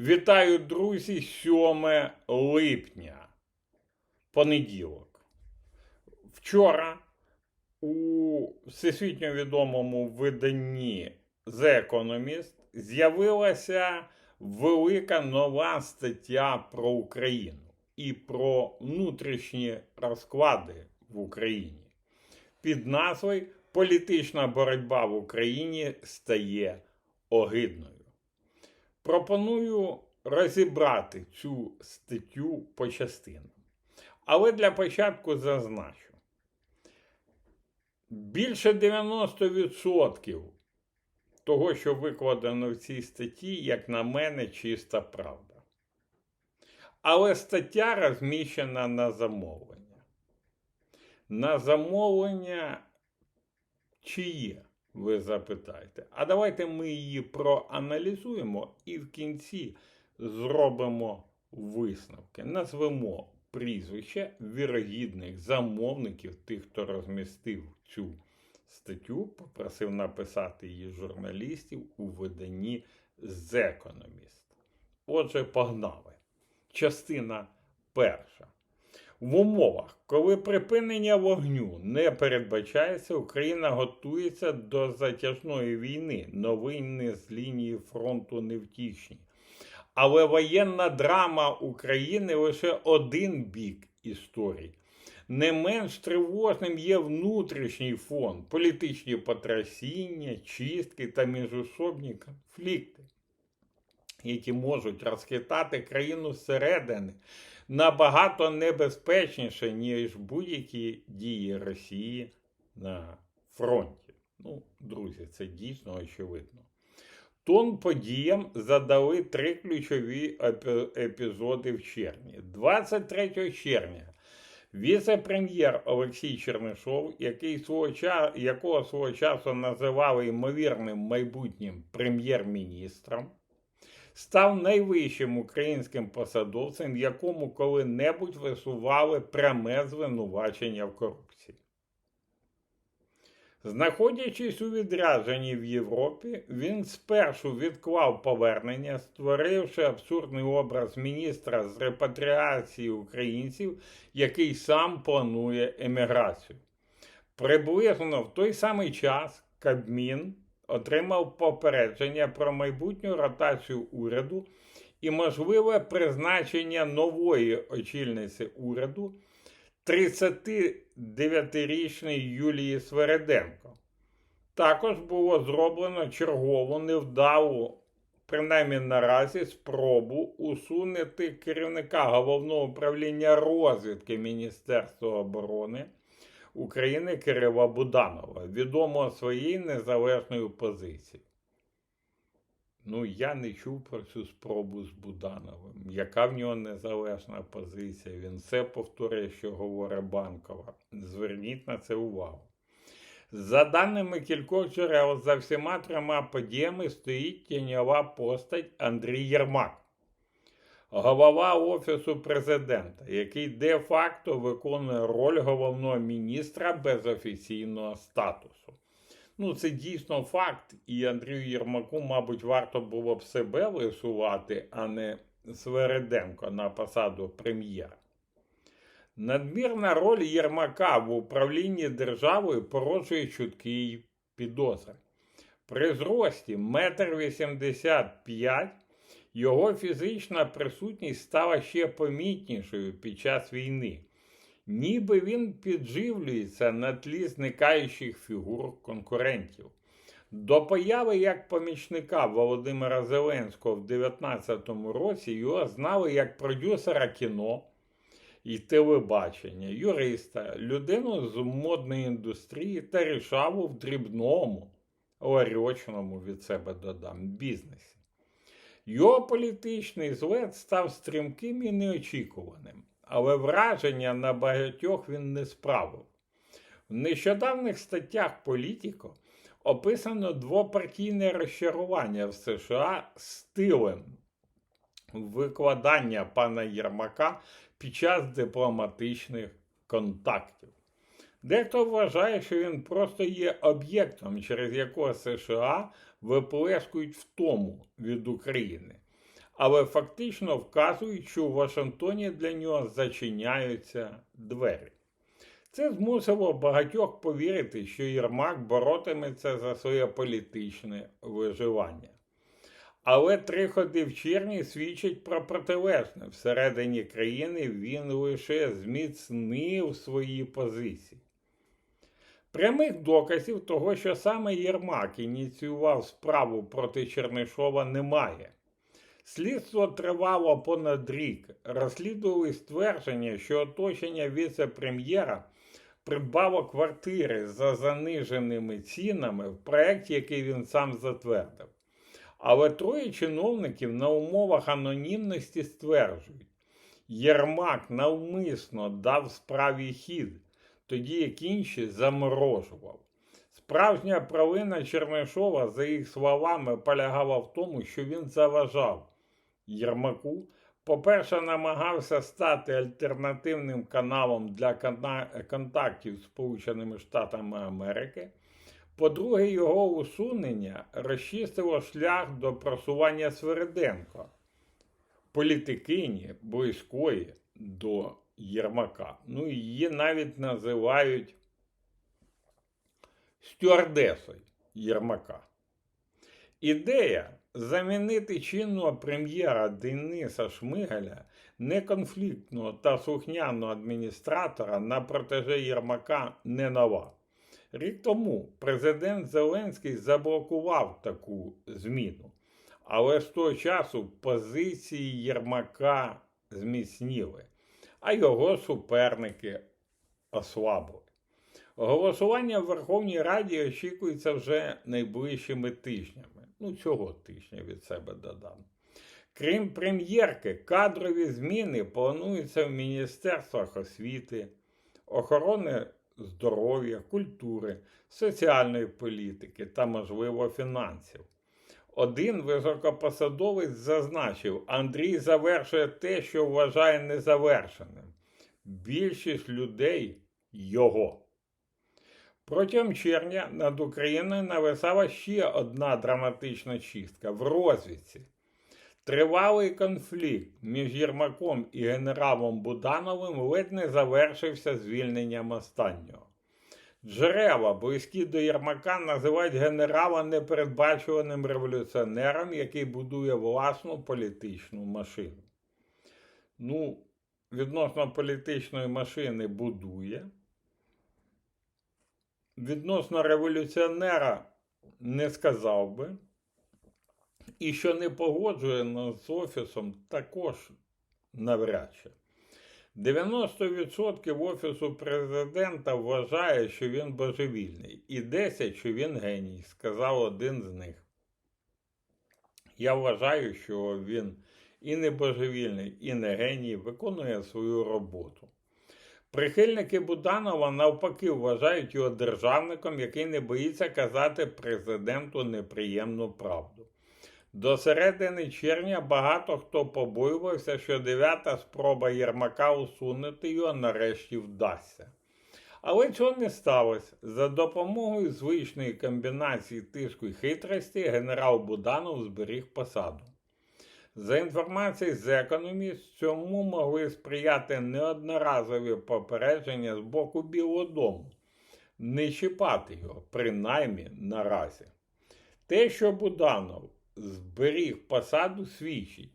Вітаю, друзі, 7 липня, понеділок. Вчора у всесвітньо відомому виданні The Economist з'явилася велика нова стаття про Україну і про внутрішні розклади в Україні під назвою Політична боротьба в Україні стає огидною. Пропоную розібрати цю статтю по частинам. Але для початку зазначу: більше 90% того, що викладено в цій статті, як на мене, чиста правда. Але стаття розміщена на замовлення. На замовлення чиє? Ви запитаєте. А давайте ми її проаналізуємо і в кінці зробимо висновки. Назвемо прізвища вірогідних замовників, тих, хто розмістив цю статтю, попросив написати її журналістів у виданні The Economist. Отже, погнали. Частина перша. В умовах, коли припинення вогню не передбачається, Україна готується до затяжної війни. Новини з лінії фронту невтішні. Але воєнна драма України лише один бік історії. Не менш тривожним є внутрішній фон, політичні потрясіння, чистки та міжособні конфлікти, які можуть розхитати країну зсередини набагато небезпечніше, ніж будь-які дії Росії на фронті. Ну, друзі, це дійсно очевидно. Тон подіям задали три ключові епізоди в червні. 23 червня віце-прем'єр Олексій Чернишов, який свого часу, якого свого часу називали ймовірним майбутнім прем'єр-міністром, став найвищим українським посадовцем, якому коли-небудь висували пряме звинувачення в корупції. Знаходячись у відрядженні в Європі, він спершу відклав повернення, створивши абсурдний образ міністра з репатріації українців, який сам планує еміграцію. Приблизно в той самий час Кабмін отримав попередження про майбутню ротацію уряду і можливе призначення нової очільниці уряду 39-річної Юлії Свереденко. Також було зроблено чергову невдалу, принаймні наразі, спробу усунути керівника головного управління розвідки Міністерства оборони. України Кирила Буданова, відомого своєю незалежною позицією. Ну, я не чув про цю спробу з Будановим. Яка в нього незалежна позиція? Він все повторює, що говорить Банкова. Зверніть на це увагу. За даними кількох джерел, за всіма трьома подіями стоїть тіньова постать Андрій Єрмак голова Офісу президента, який де-факто виконує роль головного міністра без офіційного статусу. Ну, це дійсно факт, і Андрію Єрмаку, мабуть, варто було б себе висувати, а не Свереденко на посаду прем'єра. Надмірна роль Єрмака в управлінні державою породжує чутки й підозри. При зрості 1,85 м його фізична присутність стала ще помітнішою під час війни, ніби він підживлюється на тлі зникаючих фігур конкурентів. До появи як помічника Володимира Зеленського в 2019 році його знали як продюсера кіно і телебачення, юриста, людину з модної індустрії та рішаву в дрібному, ларьочному від себе додам бізнесі. Його політичний злет став стрімким і неочікуваним, але враження на багатьох він не справив. В нещодавних статтях Політіко описано двопартійне розчарування в США стилем викладання пана Єрмака під час дипломатичних контактів. Дехто вважає, що він просто є об'єктом, через якого США виплескують втому від України. але фактично вказують, що у Вашингтоні для нього зачиняються двері. Це змусило багатьох повірити, що Єрмак боротиметься за своє політичне виживання. Але три ходи в черні свідчать про протилежне. Всередині країни він лише зміцнив свої позиції. Прямих доказів того, що саме Єрмак ініціював справу проти Чернишова, немає. Слідство тривало понад рік. Розслідували ствердження, що оточення віце-прем'єра придбало квартири за заниженими цінами в проєкті, який він сам затвердив. Але троє чиновників на умовах анонімності стверджують, Єрмак навмисно дав справі хід, тоді як інші заморожував. Справжня провина Чернишова, за їх словами, полягала в тому, що він заважав Єрмаку. По-перше, намагався стати альтернативним каналом для контактів з Сполученими Штатами Америки. По-друге, його усунення розчистило шлях до просування Свериденко, політикині близької до Єрмака. Ну, її навіть називають стюардесою Єрмака. Ідея замінити чинного прем'єра Дениса Шмигаля, неконфліктного та слухняного адміністратора на протеже Єрмака не нова. Рік тому президент Зеленський заблокував таку зміну, але з того часу позиції Єрмака зміцніли, а його суперники ослабли. Голосування в Верховній Раді очікується вже найближчими тижнями. Ну, цього тижня від себе додам. Крім прем'єрки, кадрові зміни плануються в міністерствах освіти, охорони здоров'я, культури, соціальної політики та, можливо, фінансів. Один високопосадовець зазначив, Андрій завершує те, що вважає незавершеним. Більшість людей його. Протягом червня над Україною нависала ще одна драматична чистка в розвідці. Тривалий конфлікт між Єрмаком і генералом Будановим ледь не завершився звільненням останнього. Джерела, близькі до Єрмака, називають генерала непередбачуваним революціонером, який будує власну політичну машину. Ну, відносно політичної машини будує. Відносно революціонера не сказав би. І що не погоджує з Офісом, також навряд чи. 90% Офісу президента вважає, що він божевільний, і 10%, що він геній, сказав один з них. Я вважаю, що він і не божевільний, і не геній, виконує свою роботу. Прихильники Буданова навпаки вважають його державником, який не боїться казати президенту неприємну правду. До середини червня багато хто побоювався, що дев'ята спроба Єрмака усунути його нарешті вдасться. Але цього не сталося. За допомогою звичної комбінації тиску і хитрості генерал Буданов зберіг посаду. За інформацією з економіст, цьому могли сприяти неодноразові попередження з боку Білого Дому, не чіпати його, принаймні наразі. Те, що Буданов зберіг посаду, свідчить.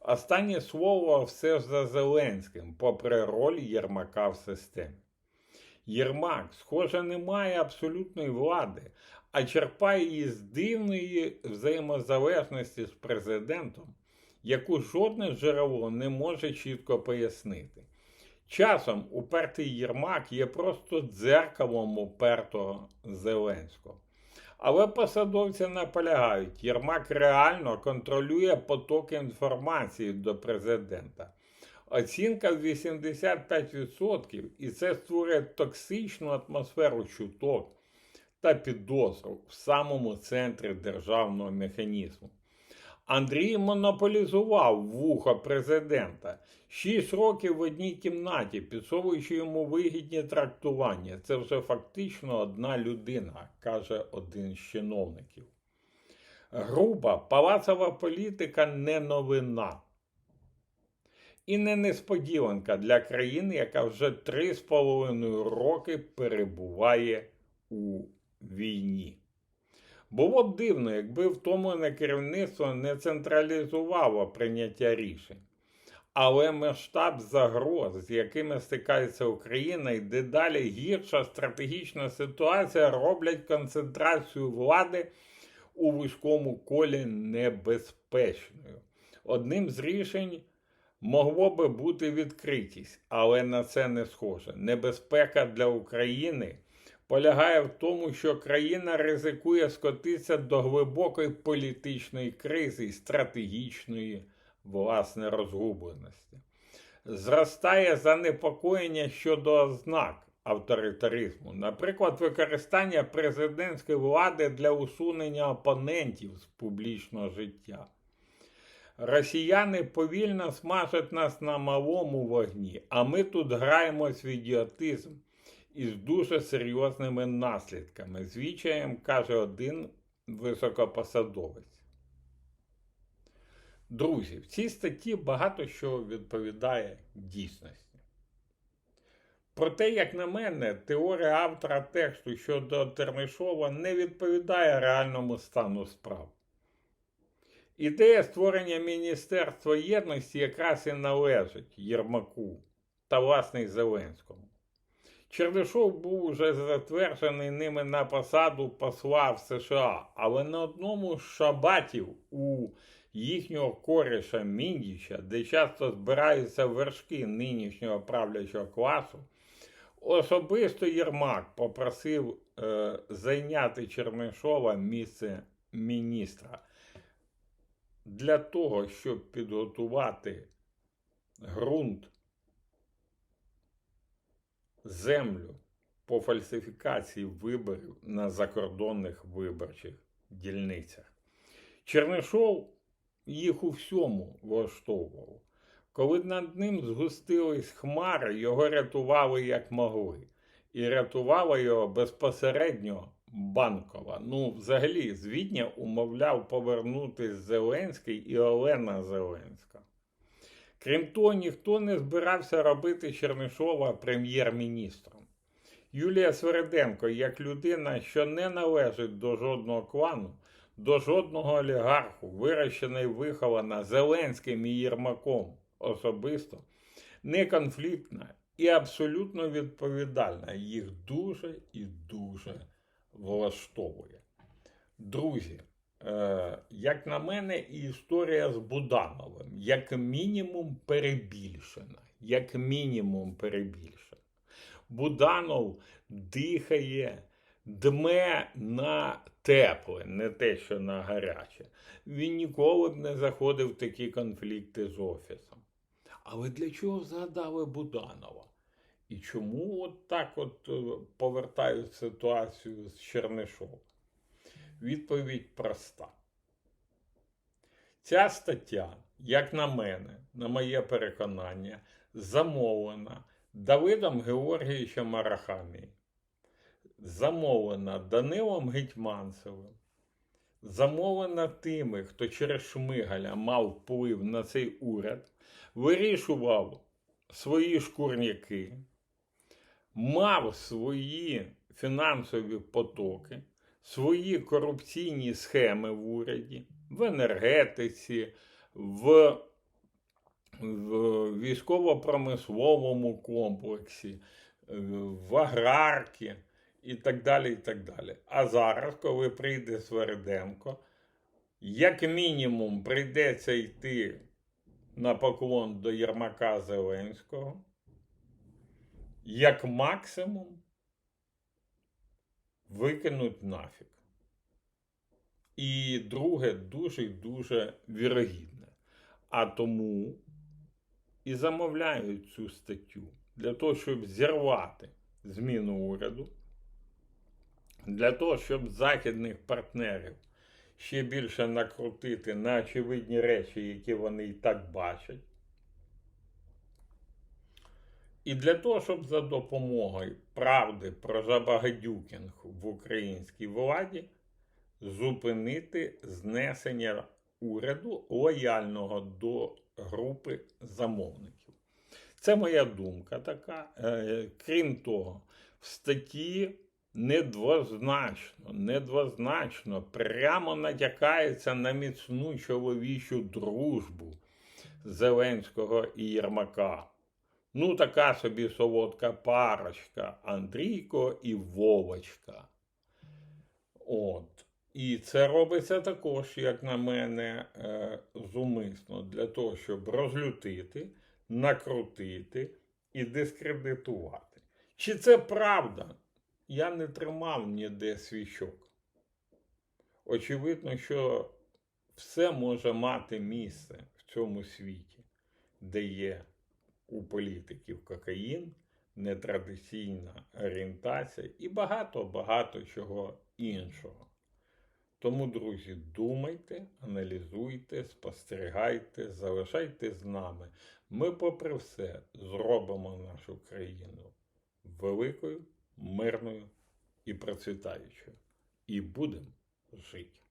Останнє слово все ж за Зеленським, попри роль Єрмака в системі. Єрмак, схоже, не має абсолютної влади, а черпає її з дивної взаємозалежності з президентом, яку жодне джерело не може чітко пояснити. Часом упертий Єрмак є просто дзеркалом упертого Зеленського. Але посадовці наполягають, Єрмак реально контролює поток інформації до президента. Оцінка 85%, і це створює токсичну атмосферу чуток та підозру в самому центрі державного механізму. Андрій монополізував вухо президента. Шість років в одній кімнаті, підсовуючи йому вигідні трактування. Це вже фактично одна людина, каже один з чиновників. Груба палацова політика не новина. І не несподіванка для країни, яка вже три з половиною роки перебуває у війні. Було б дивно, якби втомлене керівництво не централізувало прийняття рішень. Але масштаб загроз, з якими стикається Україна, і дедалі гірша стратегічна ситуація роблять концентрацію влади у вузькому колі небезпечною. Одним з рішень могло би бути відкритість, але на це не схоже. Небезпека для України полягає в тому, що країна ризикує скотитися до глибокої політичної кризи і стратегічної власне розгубленості. Зростає занепокоєння щодо ознак авторитаризму, наприклад, використання президентської влади для усунення опонентів з публічного життя. Росіяни повільно смажать нас на малому вогні, а ми тут граємось в ідіотизм із дуже серйозними наслідками. Звічаєм каже один високопосадовець. Друзі, в цій статті багато що відповідає дійсності. Проте, як на мене, теорія автора тексту щодо Тернишова не відповідає реальному стану справ. Ідея створення Міністерства єдності якраз і належить Єрмаку та власне Зеленському. Чернишов був уже затверджений ними на посаду посла в США, але на одному з шабатів у їхнього кореша Міндіча, де часто збираються вершки нинішнього правлячого класу, особисто Єрмак попросив е, зайняти Чернишова місце міністра для того, щоб підготувати ґрунт, землю по фальсифікації виборів на закордонних виборчих дільницях. Чернишов їх у всьому влаштовував. Коли над ним згустились хмари, його рятували як могли. І рятувала його безпосередньо Банкова. Ну, взагалі, з Відня умовляв повернутись Зеленський і Олена Зеленська. Крім того, ніхто не збирався робити Чернишова прем'єр-міністром. Юлія Свереденко, як людина, що не належить до жодного клану, до жодного олігарху, вирощена і вихована Зеленським і Єрмаком особисто, неконфліктна і абсолютно відповідальна. Їх дуже і дуже влаштовує. Друзі, як на мене, і історія з Будановим, як мінімум, перебільшена. Як мінімум перебільшена. Буданов дихає, дме на тепле, не те, що на гаряче. Він ніколи б не заходив в такі конфлікти з офісом. Але для чого згадали Буданова? І чому от так от е, повертають ситуацію з Чернишовим? Відповідь проста. Ця стаття, як на мене, на моє переконання, замовлена Давидом Георгійовичем Арахамієм, замовлена Данилом Гетьманцевим, замовлена тими, хто через Шмигаля мав вплив на цей уряд, вирішував свої шкурняки мав свої фінансові потоки, свої корупційні схеми в уряді, в енергетиці, в, в військово-промисловому комплексі, в аграрці і так далі. і так далі. А зараз, коли прийде Свериденко, як мінімум прийдеться йти на поклон до Єрмака Зеленського як максимум викинуть нафіг. І друге, дуже дуже вірогідне. А тому і замовляють цю статтю для того, щоб зірвати зміну уряду, для того, щоб західних партнерів ще більше накрутити на очевидні речі, які вони і так бачать. І для того, щоб за допомогою правди про Жабагадюкінг в українській владі зупинити знесення уряду лояльного до групи замовників. Це моя думка така. Е, Крім того, в статті недвозначно, недвозначно прямо натякається на міцну чоловічу дружбу Зеленського і Єрмака. Ну, така собі солодка парочка Андрійко і Вовочка. От. І це робиться також, як на мене, е, зумисно для того, щоб розлютити, накрутити і дискредитувати. Чи це правда? Я не тримав ніде свічок. Очевидно, що все може мати місце в цьому світі, де є у політиків кокаїн, нетрадиційна орієнтація і багато-багато чого іншого. Тому, друзі, думайте, аналізуйте, спостерігайте, залишайте з нами. Ми, попри все, зробимо нашу країну великою, мирною і процвітаючою. І будемо жити.